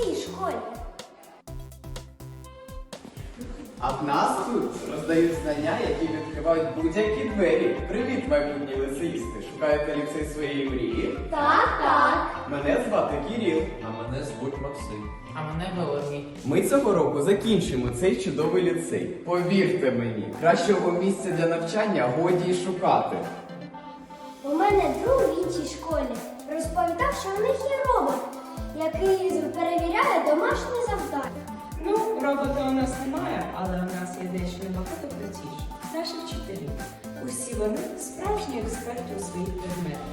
школі. А в нас тут роздають знання, які відкривають будь-які двері. Привіт, майбутні лицеїсти! Шукаєте ліцей своєї мрії? Так, так. Мене звати Кіріл. А мене звуть Максим. А мене Георгій. Ми цього року закінчимо цей чудовий ліцей. Повірте мені, кращого місця для навчання годі й шукати. У мене друг в іншій школі розповідав, що в них є робот, який перевіряє домашні завдання. Ну, робота у нас немає, але у нас є дещо набагато простіше. Наші вчителі. Усі вони справжні експерти у своїх предметах.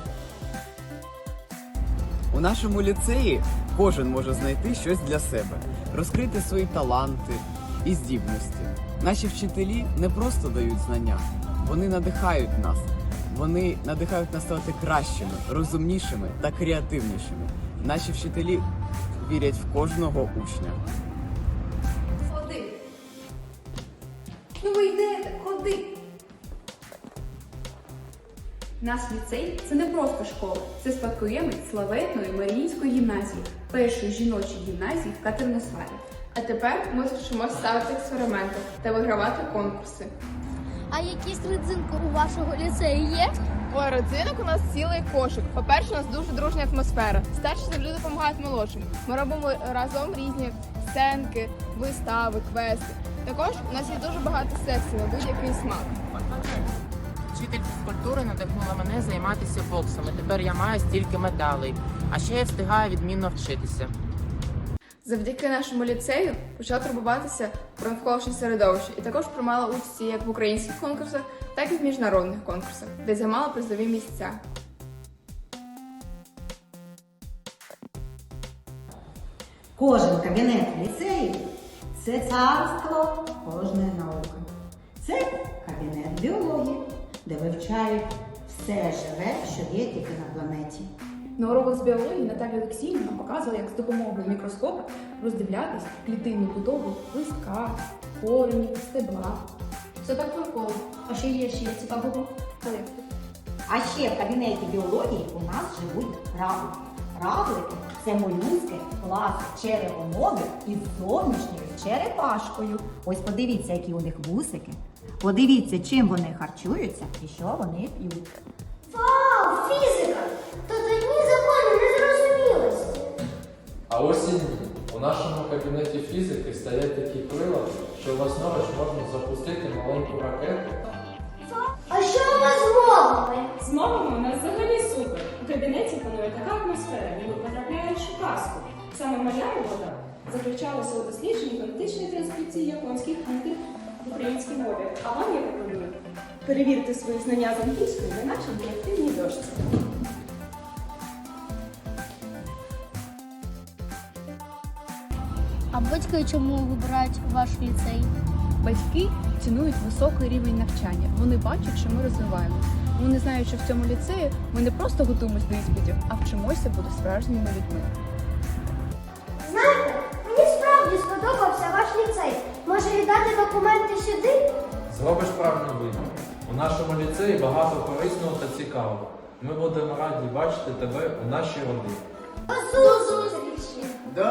У нашому ліцеї кожен може знайти щось для себе, розкрити свої таланти і здібності. Наші вчителі не просто дають знання, вони надихають нас. Вони надихають нас ставати кращими, розумнішими та креативнішими. Наші вчителі вірять в кожного учня. Ходи. Ну ви йдете, ходи. Наш ліцей це не просто школа, це спадкоємець славетної Маріїнської гімназії, першої жіночої гімназії в Катеринославі. А тепер ми вчимося ставити експерименти та вигравати конкурси. А якісь родзинки у вашого ліцею є? Ой, родзинок у нас цілий кошик. По-перше, у нас дуже дружня атмосфера. Старші завжди допомагають молодшим. Ми робимо разом різні сценки, вистави, квести. Також у нас є дуже багато секцій на будь-який смак. Вчитель фізкультури надихнула мене займатися боксом. і Тепер я маю стільки медалей. А ще я встигаю відмінно вчитися. Завдяки нашому ліцею почала турбуватися про навколишнє середовище і також приймала участь як в українських конкурсах, так і в міжнародних конкурсах, де займала призові місця. Кожен кабінет в ліцеї це царство кожної науки. Це кабінет біології, де вивчають все живе, що є тільки на планеті. На уроках з біології Наталя Олексіївна показувала, як з допомогою мікроскопа роздивлятись клітинну будову листка, коренів, стебла. Все так навколо. А ще є ще цікавого колективу. А ще в кабінеті біології у нас живуть равлики. Равлики це молюски класу черепомови із зовнішньою черепашкою. Ось подивіться, які у них вусики. Подивіться, чим вони харчуються і що вони п'ють. Вау, фізика! То одні закони не зрозумілись. А ось і ні. У нашому кабінеті фізики стоять такі прилади, що власноруч можна запустити маленьку ракету. А що у вас з мовами? З мовами у нас взагалі супер. У кабінеті панує така атмосфера, ніби потрапляєш у казку. Саме моя робота заключалася у дослідженні фонетичної транскрипції японських книг в українській мові. А вам я пропоную перевірити свої знання з англійської на нашій інтерактивній дошці. Батьки чому вибирають ваш ліцей? Батьки цінують високий рівень навчання. Вони бачать, що ми розвиваємося. Вони знають, що в цьому ліцеї ми не просто готуємось до іспитів, а вчимося бути справжніми людьми. Знаєте, мені справді сподобався ваш ліцей. Може віддати документи сюди? Зробиш правильний вибір. У нашому ліцеї багато корисного та цікавого. Ми будемо раді бачити тебе у нашій родині. До